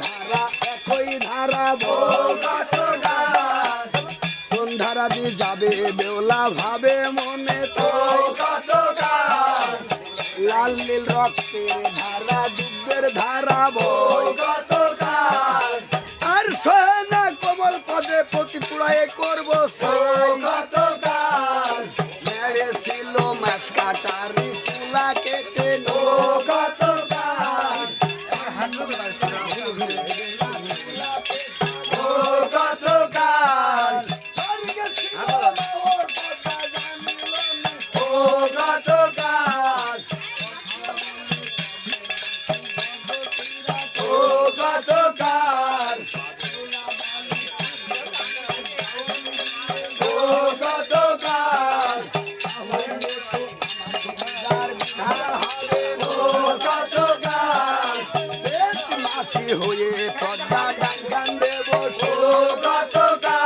ধারা একই ধারা কোন ধারা দিয়ে যাবে বেওলা ভাবে মনে তো। লাল নীল রক্তের ধারা যুদ্ধের ধারা বই। আর সোনা কমল পদে প্রতি পুরায় করব হয়ে পদ্মা ডাঙ্গান দেব। সারা